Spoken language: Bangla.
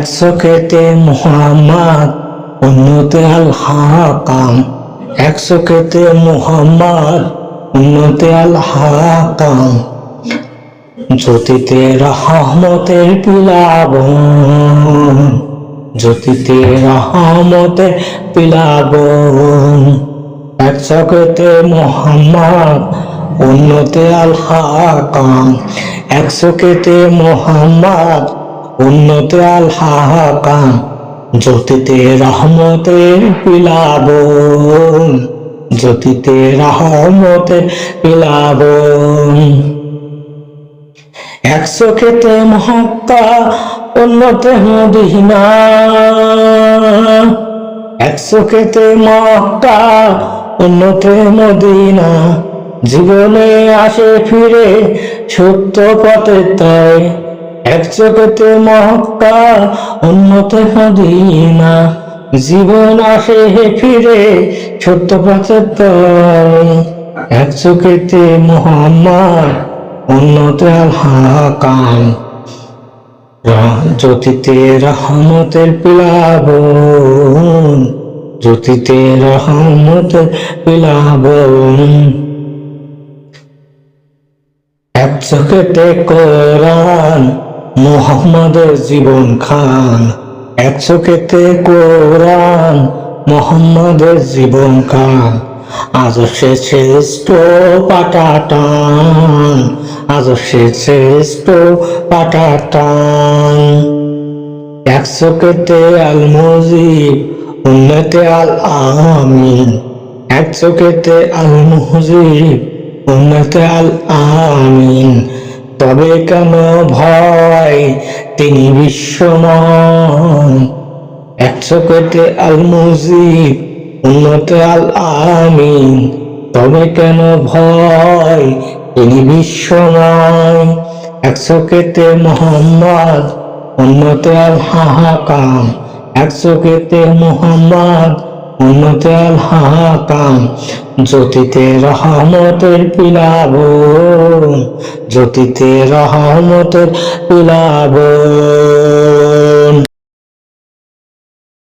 একশো কেতে মোহাম্মদ উন্নতে আল হাকাম একশো কেতে মোহাম্মদ উন্নতে আল হাকাম জ্যোতিতে রহমতের পিলাবন জ্যোতিতে রহমতের পিলাবন একশো কেতে মোহাম্মদ উন্নতে আল হাকাম একশো কেতে মোহাম্মদ উন্নতে আল হাকাম জ্যোতিতে রহমতের পিলাবন জ্যোতিতে রহমতের পিলাবন একশো খেতে মহক্কা উন্নতে মদিনা একশো খেতে মক্কা উন্নতে মদিনা জীবনে আসে ফিরে সত্য পথে তাই একশো খেতে মক্কা উন্নতে মদিনা। জীবন আসে হে ফিরে সত্য পথে তাই একশো খেতে মোহাম্মদ উন্নত হাকাম জ্যোতিতে রহমতের পিলাবন, জ্যোতিতে রহমতের পিলাবন। এক চোখেতে কোরআন মোহাম্মদের জীবন খান। এক চোখেতে কোরআন, মোহাম্মদের জীবন খান। সে শ্রেষ্ঠ পাটাটান সে শ্রেষ্ঠ পাটাটান একশো কেতে আল মুজিব উন্নতে আল আমিন একশো কেতে আল মুজিব উন্নতে আল আমিন তবে কেন ভয়? তিনি বিশ্বময়। একশো কেতে আল মুজিব উন্নত আল আমিন তবে কেন ভয়? তিনি বিশ্বময়। একশো কেতে মোহাম্মদ উন্নত আল হাহাকাম একশো কেতে মোহাম্মদ উন্নত হাকাম জ্যোতিতে রহমতের পিলাব জ্যোতিতে রহমতের পিলাব